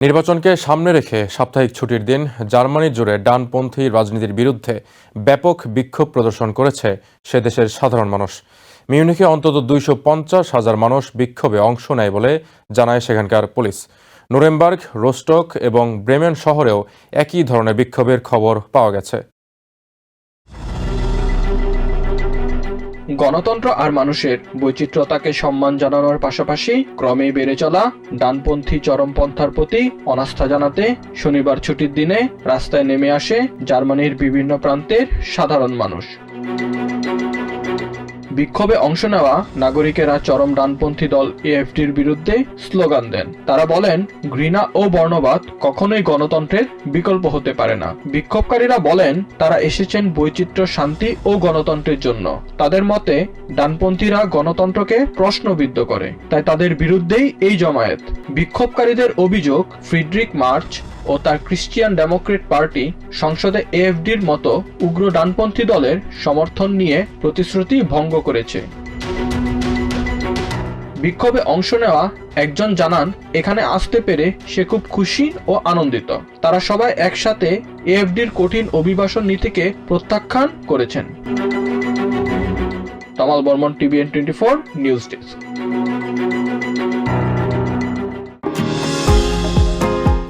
নির্বাচনকে সামনে রেখে সাপ্তাহিক ছুটির দিন জার্মানি জুড়ে ডানপন্থী রাজনীতির বিরুদ্ধে ব্যাপক বিক্ষোভ প্রদর্শন করেছে সে দেশের সাধারণ মানুষ। মিউনিখে অন্তত দুইশো পঞ্চাশ হাজার মানুষ বিক্ষোভে অংশ নেয় বলে জানায় সেখানকার পুলিশ। নুরেমবার্গ, রোস্টক এবং ব্রেমেন শহরেও একই ধরনের বিক্ষোভের খবর পাওয়া গেছে। গণতন্ত্র আর মানুষের বৈচিত্র্যতাকে সম্মান জানানোর পাশাপাশি ক্রমে বেড়ে চলা ডানপন্থী চরমপন্থার প্রতি অনাস্থা জানাতে শনিবার ছুটির দিনে রাস্তায় নেমে আসে জার্মানির বিভিন্ন প্রান্তের সাধারণ মানুষ। বিক্ষোভে অংশ নেওয়া নাগরিকেরা চরম ডানপন্থী দল এএফডির বিরুদ্ধে স্লোগান দেন। তারা বলেন, ঘৃণা ও বর্ণবাদ কখনোই গণতন্ত্রের বিকল্প হতে পারে না। বিক্ষোভকারীরা বলেন, তারা এসেছেন বৈচিত্র্য, শান্তি ও গণতন্ত্রের জন্য। তাদের মতে, ডানপন্থীরা গণতন্ত্রকে প্রশ্নবিদ্ধ করে। তাই তাদের বিরুদ্ধেই এই জমায়েত। বিক্ষোভকারীদের অভিযোগ ফ্রিডরিক মার্চ ও তার ক্রিশ্চিয়ান ডেমোক্রেট পার্টি সংসদে এএফডির মতো উগ্র ডানপন্থী দলের সমর্থন নিয়ে প্রতিশ্রুতি ভঙ্গ করেছে। বিক্ষোভে অংশ নেওয়া একজন জানান, এখানে আসতে পেরে সে খুব খুশি ও আনন্দিত। তারা সবাই একসাথে এএফডির কঠিন অভিবাসন নীতিকে প্রত্যাখ্যান করেছেন। Tamal Barman TVN twenty four news desk